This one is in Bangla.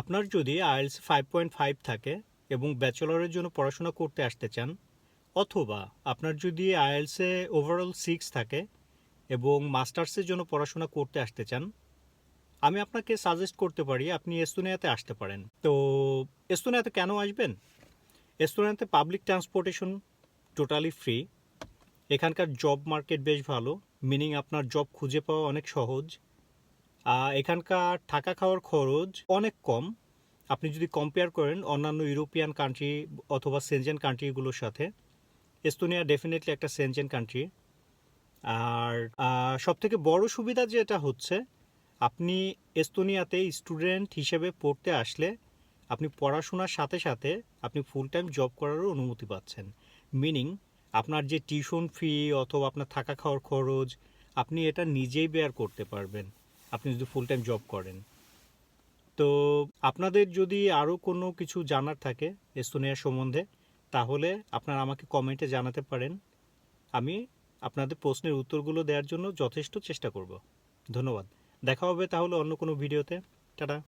আপনার যদি আইএলস ফাইভ পয়েন্ট ফাইভ থাকে এবং ব্যাচেলরের জন্য পড়াশোনা করতে আসতে চান, অথবা আপনার যদি আইএলসে ওভারঅল সিক্স থাকে এবং মাস্টার্সের জন্য পড়াশোনা করতে আসতে চান, আমি আপনাকে সাজেস্ট করতে পারি আপনি এস্তোনিয়াতে আসতে পারেন। তো এস্তোনিয়াতে কেন আসবেন? এস্তোনিয়াতে পাবলিক ট্রান্সপোর্টেশন টোটালি ফ্রি এখানকার জব মার্কেট বেশ ভালো। মিনিং আপনার জব খুঁজে পাওয়া অনেক সহজ। এখানকার থাকা খাওয়ার খরচ অনেক কম। আপনি যদি কম্পেয়ার করেন অন্যান্য ইউরোপিয়ান কান্ট্রি অথবা সেনজেন কান্ট্রিগুলোর সাথে এস্তোনিয়া ডেফিনেটলি একটা সেনজেন কান্ট্রি আর সব থেকে বড় সুবিধা যেটা হচ্ছে, আপনি এস্তোনিয়াতে স্টুডেন্ট হিসেবে পড়তে আসলে আপনি পড়াশোনার সাথে সাথে আপনি ফুল টাইম জব করারও অনুমতি পাচ্ছেন। মিনিং আপনার যে টিউশন ফি অথবা আপনার থাকা খাওয়ার খরচ, আপনি এটা নিজেই বেয়ার করতে পারবেন। আপনি যদি ফুল টাইম জব করেন। তো আপনাদের যদি আরও কোনো কিছু জানার থাকে এস্তোনিয়া সম্বন্ধে, তাহলে আপনারা আমাকে কমেন্টে জানাতে পারেন। আমি আপনাদের প্রশ্নের উত্তরগুলো দেওয়ার জন্য যথেষ্ট চেষ্টা করব। ধন্যবাদ। দেখা হবে তাহলে অন্য কোনো ভিডিওতে টাটা।